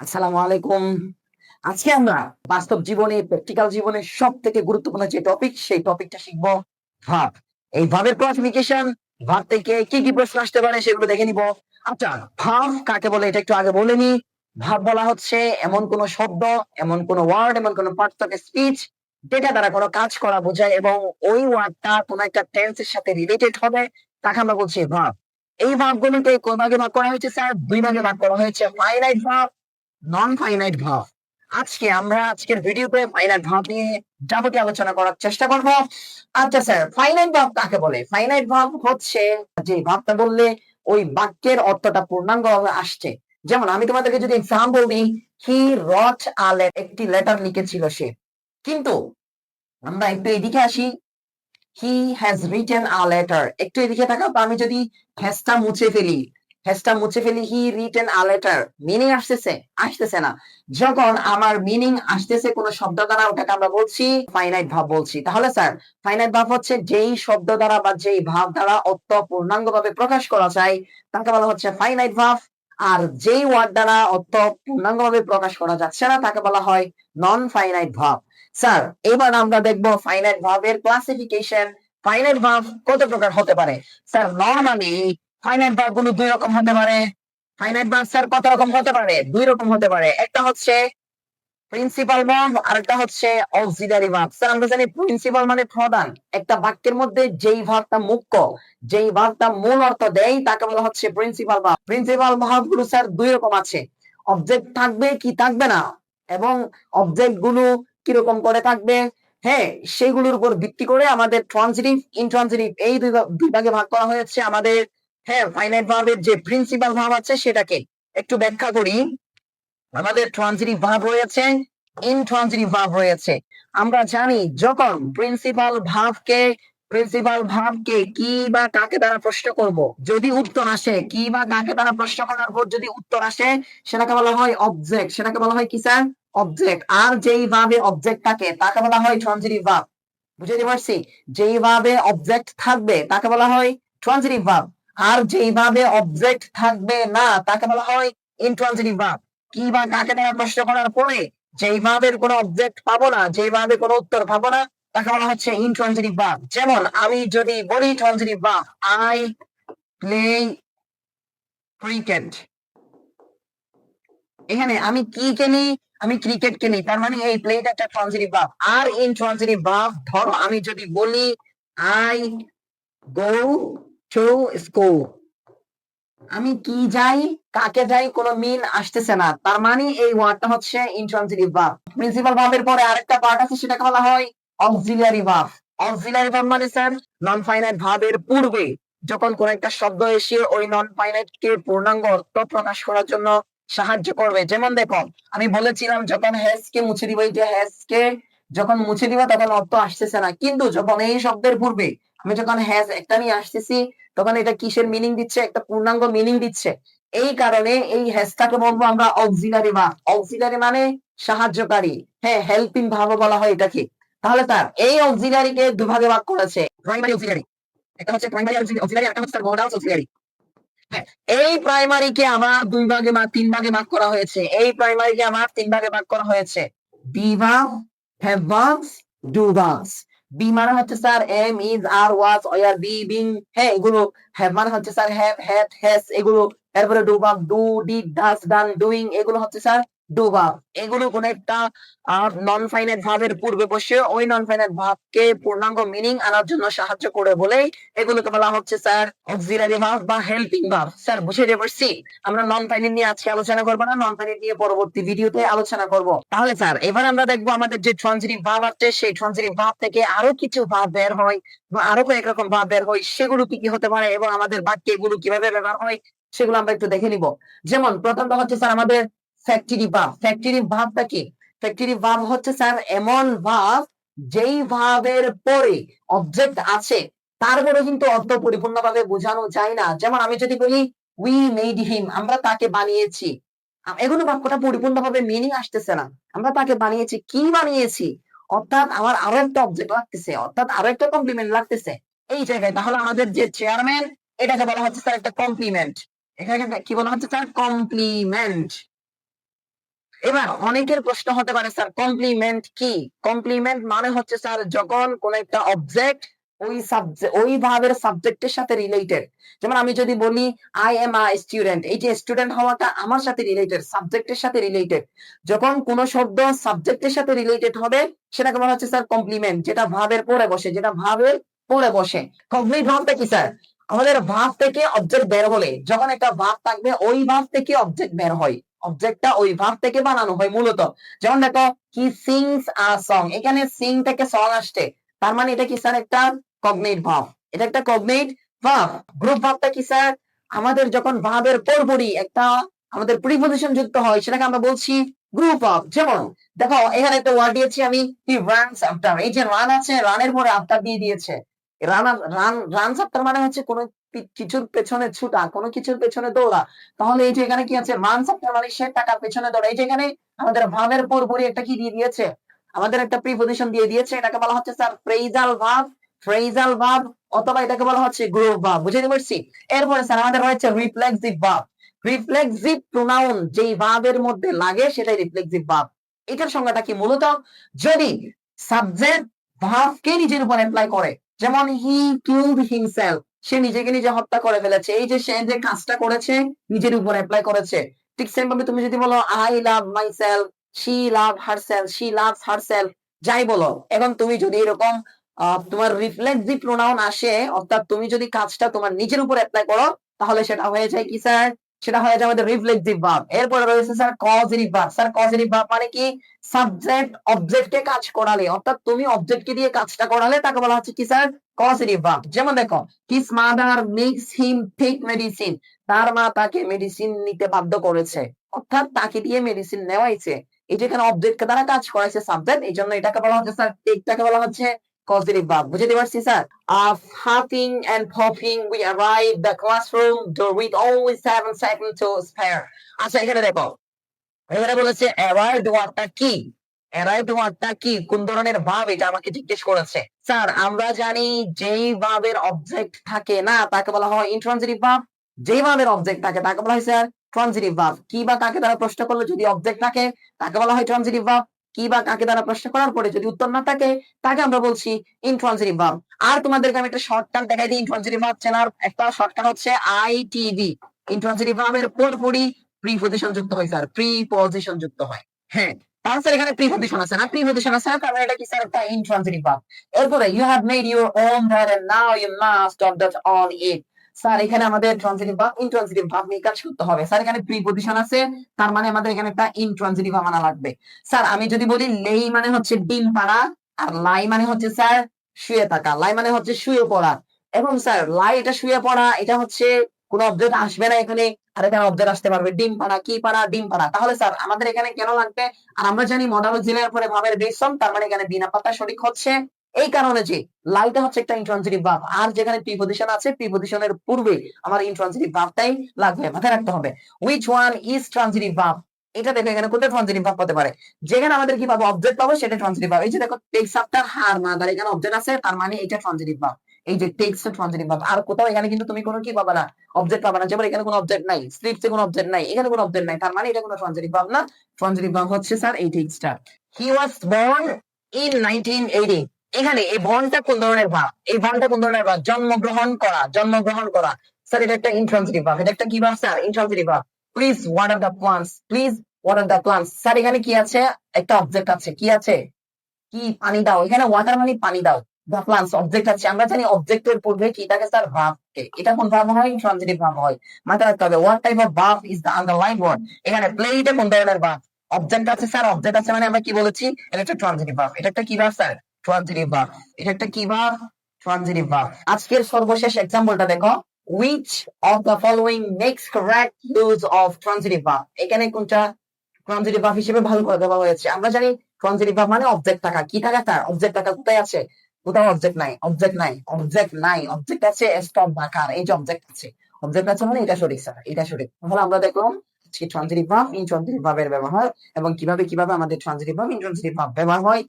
আসসালামু আলাইকুম। আজকে আমরা বাস্তব জীবনে প্র্যাকটিক্যাল জীবনে সব থেকে গুরুত্বপূর্ণ যে টপিক সেই টপিকটা শিখব ভাব। এই ভাবের ক্লাসিফিকেশন ভাব থেকে কি কি প্রশ্ন আসতে পারে সেগুলো দেখে নিব। আচ্ছা ভাব কাকে বলে এটা একটু আগে বলে নি। ভাব বলা হচ্ছে এমন কোন শব্দ, এমন কোন ওয়ার্ড এমন কোন পার্টস অফ স্পিচ যেটা দ্বারা কোনো কাজ করা বোঝায় এবং ওই ওয়ার্ডটা কোন একটা টেন্সের সাথে রিলেটেড হবে, তাকে আমরা বলছি ভাব। এই ভাবগুলোকে কোন ভাগে ভাগ করা হয়েছে স্যার দুই ভাগে ভাগ করা হয়েছে। ফাইনাইট ভাব নন ফাইনাইট ভাব। আজকে আমরা আজকের ভিডিওতে ফাইনাইট ভাব নিয়ে যাবতীয় আলোচনা করার চেষ্টা করব। আচ্ছা স্যার ফাইনাইট ভাব কাকে বলে? ফাইনাইট ভাব হচ্ছে যে ভাবটা বললে ওই বাক্যের অর্থটা পূর্ণাঙ্গ ভাবে আসছে। যেমন আমি তোমাদেরকে যদি এক্সাম্পল দিই হি রট আ একটি লেটার লিখেছিল সে। কিন্তু আমরা একটু এদিকে আসি। He has written a letter একটু এদিকে থাকা আমি যদি হ্যাজটা মুছে ফেলি হ্যাজটা মুছে ফেলি, he written a letter. Meaning আসতেছে আসতেছে না। যখন আমার মিনিং আসতেছে কোন শব্দ দ্বারা, ওটাকে আমরা বলছি ফাইনাইট ভাব বলছি। তাহলে স্যার ফাইনাইট ভাব হচ্ছে যেই শব্দ দ্বারা বা যেই ভাব দ্বারা অর্থ পূর্ণাঙ্গ ভাবে প্রকাশ করা যায়, তাকে বলা হচ্ছে ফাইনাইট ভাব। আর যেই ওয়ার্ড দ্বারা অর্থ পূর্ণাঙ্গ ভাবে প্রকাশ করা যাচ্ছে না, তাকে বলা হয় নন ফাইনাইট ভাব। স্যার, এবার আমরা দেখব ফাইনাইট ভাবের ক্লাসিফিকেশন ফাইনাইট ভাব কত প্রকার হতে পারে? স্যার নর্মালি ফাইনাইট ভার্বগুলো দুই রকম হতে পারে। ফাইনাইট ভার্ব স্যার কত রকম হতে পারে? দুই রকম হতে পারে। একটা হচ্ছে প্রিন্সিপাল ভার্ব আর একটা হচ্ছে অক্সিলারি ভার্ব স্যার, আমরা জানি প্রিন্সিপাল মানে প্রধান। একটা বাক্যের মধ্যে যেই ভার্বটা মুখ্য, যেই ভার্বটা মূল অর্থ দেয়, তাকে বলা হচ্ছে প্রিন্সিপাল ভার্ব প্রিন্সিপাল ভার্বগুলো, স্যার, দুই রকম আছে। অবজেক্ট থাকবে কি থাকবে না? এবং অবজেক্টগুলো কীরকম করে থাকবে? হ্যাঁ সেগুলোর উপর ভিত্তি করে আমাদের ট্রানজিটিভ ইনট্রানজিটিভ এই দুই ভাগে ভাগ করা হয়েছে আমাদের হ্যাঁ ফাইনাইট ভার্বের যে প্রিন্সিপাল ভাব আছে সেটাকে একটু ব্যাখ্যা করি। আমাদের ট্রানজিটিভ ভাব রয়েছে ইনট্রানজিটিভ ভাব রয়েছে। আমরা জানি যখন প্রিন্সিপাল ভাবকে প্রিন্সিপাল ভাবকে কি বা কাকে দ্বারা প্রশ্ন করব, যদি উত্তর আসে, কি বা কাকে দ্বারা প্রশ্ন করার পর যদি উত্তর আসে, সেটাকে বলা হয় অবজেক্ট সেটাকে বলা হয় কি, স্যার? অবজেক্ট আর যেই ভাবে অবজেক্ট থাকে, তাকে বলা হয় ট্রানজিটিভ ভাব বুঝতে পারছি? যেই ভাবে অবজেক্ট থাকবে, তাকে বলা হয় ট্রানজিটিভ ভাব আর যেইভাবে অবজেক্ট থাকবে না, তাকে বলা হয় ইনট্রানজিটিভ ভাব কি বা কাকে দ্বারা প্রশ্ন করার পরে যেইভাবে কোনো অবজেক্ট পাবো না যেইভাবে কোনো উত্তর পাবো না, তাকে বলা হচ্ছে ইনট্রানজিটিভ ভাব যেমন আমি যদি বলি ট্রানজিটিভ ভাব আই প্লে ক্রিকেট এখানে আমি কি খেলি আমি ক্রিকেট খেলি তার মানে এই প্লেটা একটা ট্রানজিটিভ ভাব আর ইনট্রানজিটিভ ভাব ধরো আমি যদি বলি আই গো টু স্কুল আমি কি যাই, কাকে যাই, কোনো আসতেছে না। তার মানে এই ওয়ার্ডটা হচ্ছে ইনট্রানজিটিভ ভার্ব প্রিন্সিপাল ভার্বের পরে আরেকটা পার্ট আছে বলা হয় অক্সিলারি ভার্ব অক্সিলারি ভার্ব মানে স্যার নন ফাইনাইট ভার্বের পূর্বে যখন কোন একটা শব্দ এসে ওই নন ফাইনাইট কে পূর্ণাঙ্গ অর্থ প্রকাশ করার জন্য সাহায্য করবে। যেমন দেখো, আমি বলেছিলাম যখন হ্যাস কে মুছে দিব, এই যে হ্যাস কে যখন মুছে দিবা তখন অর্থ আসতেছে না। কিন্তু যখন এই শব্দের পূর্বে আমি যখন হ্যাজ একটা নিয়ে আসতেছি তখন এটা কিসের মিনিং দিচ্ছে? একটা পূর্ণাঙ্গ মিনিং দিচ্ছে। এই কারণে এই হ্যাজটাকে বলব আমরা অক্সিলারি বা অক্সিলারি মানে সাহায্যকারী। হ্যাঁ হেল্পিং ভাব বলা হয় এটাকে। তাহলে তার এই অক্সিলারিকে দুভাগে ভাগ করেছে। প্রাইমারি অক্সিলারি একটা হচ্ছে প্রাইমারি অক্সিলারি একটা হচ্ছে মডাল অক্সিলারি হ্যাঁ, এই প্রাইমারিকে আমার দুই ভাগে ভাগ তিন ভাগে ভাগ করা হয়েছে। এই প্রাইমারিকে আমার তিন ভাগে ভাগ করা হয়েছে। বি ভাগ হ্যাভ ভাগস ডু ভাগস বি মানে হচ্ছে sir am is are was were B being হ্যাঁ এগুলো হ্যাভ মানে হচ্ছে স্যার হ্যাভ হ্যাড হ্যাজ এগুলো এরপরে ডু ভাগ do did does done doing এগুলো হচ্ছে স্যার ডু ভাগ এগুলো কোন একটা নন ফাইনাইট ভাবের পূর্বে বসে ওই নন ফাইনাইট ভাবকে পূর্ণাঙ্গ মিনিং আনার জন্য সাহায্য করে বলেই এগুলোকে বলা হচ্ছে, স্যার অক্সিলারি ভাব বা হেল্পিং ভাব। স্যার বুঝে পারছি আমরা নন ফাইনাইট নিয়ে আজকে আলোচনা করব না নন ফাইনাইট নিয়ে পরবর্তী ভিডিওতে আলোচনা করব। তাহলে, স্যার, এবার আমরা দেখব আমাদের যে ট্রানজিটিভ ভাব আছে, সেই ট্রানজিটিভ ভাব থেকে আরও কিছু ভাব বের হয় বা আরও কয়েক রকম ভাব বের হয়, সেগুলো কি কি হতে পারে এবং আমাদের বাক্যে এগুলো কীভাবে ব্যবহার হয়, সেগুলো আমরা একটু দেখে নিব। যেমন প্রথমটা হচ্ছে, স্যার, আমাদের ফ্যাক্টরি ভাব ফ্যাক্টরি ভাবটা কি? ফ্যাক্টরি ভাব হচ্ছে স্যার এমন ভাব যেই ভাবের পরে অবজেক্ট আছে তারপরে কিন্তু অর্থ পরিপূর্ণভাবে বোঝানো যায় না। যেমন আমি যদি বলি উই মেড হিম আমরা তাকে বানিয়েছি। এগুলো বাক্যটা পরিপূর্ণভাবে মিনিং আসতেছে না। আমরা তাকে বানিয়েছি, কি বানিয়েছি? অর্থাৎ আমার আরও একটা অবজেক্ট লাগতেছে, অর্থাৎ আরও একটা কমপ্লিমেন্ট লাগতেছে। এই জায়গায় তাহলে আমাদের যে চেয়ারম্যান এটাকে বলা হচ্ছে স্যার একটা কমপ্লিমেন্ট এখানে কি বলা হচ্ছে স্যার কমপ্লিমেন্ট এবার অনেকের প্রশ্ন হতে পারে, স্যার কমপ্লিমেন্ট কি? কমপ্লিমেন্ট মানে হচ্ছে, স্যার, যখন কোন একটা অবজেক্ট ওই সাবজেক্ট ওই ভাবের সাবজেক্টের সাথে রিলেটেড যেমন আমি যদি বলি আই এম আ স্টুডেন্ট এই যে স্টুডেন্ট হওয়াটা আমার সাথে রিলেটেড সাবজেক্টের সাথে রিলেটেড যখন কোন শব্দ সাবজেক্টের সাথে রিলেটেড হবে, সেটাকে বলা হচ্ছে, স্যার কমপ্লিমেন্ট যেটা ভাবের পরে বসে, যেটা ভাবের পরে বসে। কমপ্লিট ভাবটা কি, স্যার? আমাদের ভাব থেকে অবজেক্ট বের হলে, যখন একটা ভাব থাকবে, ওই ভাব থেকে অবজেক্ট বের হয়। অবজেক্টটা ওই ভাব থেকে বানানো হয় মূলত। যেমন দেখো কি সিংস আ সং এখানে সিং থেকে সং আসছে। তার মানে এটা কি স্যার একটা কগনেট ভাব এটা একটা কগনেট ভাব গ্রুপ ভাবটা কি স্যার আমাদের যখন ভাবের পরপরই একটা আমাদের প্রিপোজিশন যুক্ত হয়, সেটাকে আমরা বলছি গ্রুপ অফ যেমন, দেখো, এখানে একটা ওয়ার্ড দিয়েছি আমি হি রানস আফটার এই যে রান আছে রানের পরে আফটার দিয়ে দিয়েছে। রান রান রানস আফটার মানে হচ্ছে কোনো কিছুর পেছনে ছুটা, কোনো কিছুর পেছনে দৌড়া। তাহলে এই যে এখানে কি আছে? রানস আফটার মানে সে টাকার পেছনে দৌড়া। এই যে এখানে আমাদের ভাবের পরপরই একটা কি দিয়ে দিয়েছে? আমাদের একটা প্রিপোজিশন দিয়ে দিয়েছে। এটাকে বলা হচ্ছে স্যার ফ্রেজাল ভাব ফ্রেজাল ভাব অথবা এটাকে বলা হচ্ছে গ্রুপ ভাব বুঝতে পারছি? এরপরে স্যার আমাদের রয়েছে রিফ্লেক্সিভ ভাব রিফ্লেক্সিভ প্রোনাউন যেই ভাবের মধ্যে লাগে সেটাই রিফ্লেক্সিভ ভাব এটার সংজ্ঞাটা কি মূলত? যদি সাবজেক্ট ভাবকে নিজের উপর অ্যাপ্লাই করে, যেমন হি কিলড হিমসেলফ সে নিজেকে নিজে হত্যা করে ফেলেছে। এই যে সে যে কাজটা করেছে, নিজের উপর অ্যাপ্লাই করেছে। ঠিক সেম ভাবে তুমি যদি বলো I love myself she love herself she love herself যাই বলো। এখন তুমি যদি এরকম তোমার রিফ্লেক্সিভ প্রোনাউন আসে, অর্থাৎ তুমি যদি কাজটা তোমার নিজের উপর অ্যাপ্লাই করো, তাহলে সেটা হয়ে যায় কি স্যার সেটা হয়ে যায় আমাদের রিফ্লেক্সিভ ভাব এরপরে রয়েছে স্যার কজেটিভ ভাব স্যার কজেটিভ ভাব মানে কি? সাবজেক্ট অবজেক্টকে কাজ করালে, অর্থাৎ তুমি অবজেক্টকে দিয়ে কাজটা করালে, তাকে বলা হচ্ছে কি স্যার কজেটিভ ভাব যেমন দেখো his mother makes him take medicine. তার মা তাকে মেডিসিন নিতে বাধ্য করেছে। অর্থাৎ তাকে দিয়ে মেডিসিন নেওয়াইছে। যে এখানে অবজেক্ট দ্বারা কাজ করাইছে সাবজেক্ট এই জন্য এটাকে বলা হচ্ছে স্যার টেকটাকে বলা হচ্ছে কজেটিভ ভাব বুঝতে পারছি sir of huffing and puffing we arrived the classroom. Door with only seven seconds to spare. আচ্ছা এখানে দেখো এখানে বলেছে অ্যারাইভড ওয়ার্ডটা কি অ্যারাইভড ওয়ার্ডটা কি কোন ধরনের ভাব এটা আমাকে জিজ্ঞেস করেছে? স্যার আমরা জানি যেই ভাবের অবজেক্ট থাকে না, তাকে বলা হয় ইন্ট্রানজিটিভ ভাব। যেই ভাবের অবজেক্ট থাকে, তাকে বলা হয় স্যার ট্রানজিটিভ ভাব। কি বা কাকে দ্বারা প্রশ্ন করলে যদি অবজেক্ট থাকে, তাকে বলা হয় ট্রানজিটিভ ভাব। কি বা কাকে দ্বারা প্রশ্ন করার পরে যদি উত্তর না থাকে, তাকে আমরা বলছি ইন্ট্রানজিটিভ ভাব আর তোমাদেরকে আমি একটা শর্টকাট দেখাই দিই ইন্ট্রানজিটিভ ভাব চেনার একটা শর্টকাট হচ্ছে আইটিভি ইন্ট্রানজিটিভ ভাবের পরপরই প্রিপজিশন যুক্ত হয় স্যার প্রিপজিশন যুক্ত হয়। হ্যাঁ তাহলে স্যার এখানে প্রিপজিশন আছে না? প্রিপজিশন আছে তার মানে এটা কি স্যার একটা ইন্ট্রানজিটিভ ভাব এরপরে you have made your own that and now you must dot that on it sir, এখানে আমাদের ট্রানজিটিভ ভাব ইন্ট্রানজিটিভ ভাব নিয়ে কাজ করতে হবে। স্যার, এখানে প্রিপজিশন আছে, তার মানে আমাদের এখানে একটা ইন্ট্রানজিটিভ আনা লাগবে। স্যার, আমি যদি বলি লেই মানে হচ্ছে ডিম পাড়া, আর লাই মানে হচ্ছে স্যার শুয়ে থাকা। লাই মানে হচ্ছে শুয়ে পড়া। এবং স্যার, লাই এটা শুয়ে পড়া, এটা হচ্ছে কোন অবজেক্ট আসবে না এখানে, আর এখানে অবজেক্ট আসতে পারবে। ডিম পাড়া, কি পাড়া? ডিম পাড়া। তাহলে স্যার, আমাদের এখানে কেন লাগবে? আর আমরা জানি মডাল জেলার পরে ভাবের বেসন তার মানে এখানে বিনা পাতা সঠিক হচ্ছে। এই কারণে যে লাইটা হচ্ছে একটা ইন্ট্রানজিটিভ ভাব আর যেখানে প্রিপজিশন আছে প্রিপজিশনের পূর্বে আমার ইন্ট্রানজিটিভ ভাবটাই লাগবে, মাথায় রাখতে হবে। উইচ ওয়ান ইজ ট্রানজিটিভ ভাব এটা দেখো এখানে কোনটা ট্রানজিটিভ ভাব হতে পারে? যেখানে আমাদের কি পাবো? অবজেক্ট পাবো, সেটা ট্রানজিটিভ ভাব এই যে দেখো টেক্স আফটার হার মাদার এখানে অবজেক্ট আছে, তার মানে এটা ট্রানজিটিভ ভাব এই যে টেক্স ট্রানজিটিভ ভাব আর কোথাও এখানে কিন্তু তুমি কোনো কি পাবা না অবজেক্ট পাবা না। যেমন এখানে কোনো অবজেক্ট নাই স্লিপসে কোনো অবজেক্ট নাই, এখানে কোনো অবজেক্ট নাই, তার মানে এটা কোনো ট্রানজিটিভ ভাব না। ট্রানজিটিভ ভাব হচ্ছে স্যার এই টেক্সটা হি ওয়াজ বর্ন ইন 1980 এখানে এই ভনটা কোন ধরনের ভাব এই বর্নটা কোন ধরনের ভাব জন্মগ্রহণ করা জন্মগ্রহণ করা। স্যার এটা একটা ইন্ট্রানজিটিভ ভাব এটা একটা কি ভাব স্যার ইন্ট্রানজিটিভ ভাব please water the plants please water the plants sir এখানে কি আছে? একটা অবজেক্ট আছে। কি আছে? কি পানি দাও? এখানে ওয়াটার মানে পানি দাও। দ্য প্লান্টস অবজেক্ট আছে। আমরা জানি অবজেক্টের পূর্বে কি থাকে স্যার ভাব কে। এটা কোন ভাব হয়? ট্রানজিটিভ ভাব হয়। মাথায় রাখতে হবে হোয়াট টাইপ অফ ভাব ইজ দ্য আন্ডারলাইন ওয়ার্ড এখানে প্লে এটা কোন ধরনের ভাব অবজেক্ট আছে স্যার অবজেক্ট আছে মানে আমরা কি বলেছি? এটা একটা ট্রানজিটিভ ভাব এটা একটা কি ভাব স্যার ট্রানজিটিভ ভাব এটা একটা কি ভাব ট্রানজিটিভ ভাব আজকের সর্বশেষ এক্সাম্পলটা দেখো। এখানে কোনটা? ট্রানজিটিভ ভাব হিসেবে ভালো করে দেওয়া হয়েছে। আমরা জানি ট্রানজিটিভ ভাব মানে অবজেক্ট কি তার অবজেক্ট কোথায় আছে? কোথাও অবজেক্ট নাই। অবজেক্ট নাই। অবজেক্ট নাই। অবজেক্ট আছে স্টপ বাকার এই যে অবজেক্ট আছে। অবজেক্ট আছে মানে এটা সঠিক স্যার এটা সঠিক। তাহলে আমরা দেখলাম ট্রানজিটিভ ভাব ইনট্রানজিটিভ ভাবের ব্যবহার এবং কীভাবে কীভাবে আমাদের ট্রানজিটিভ ভাব ইনট্রানজিটিভ ভাব ব্যবহার হয়।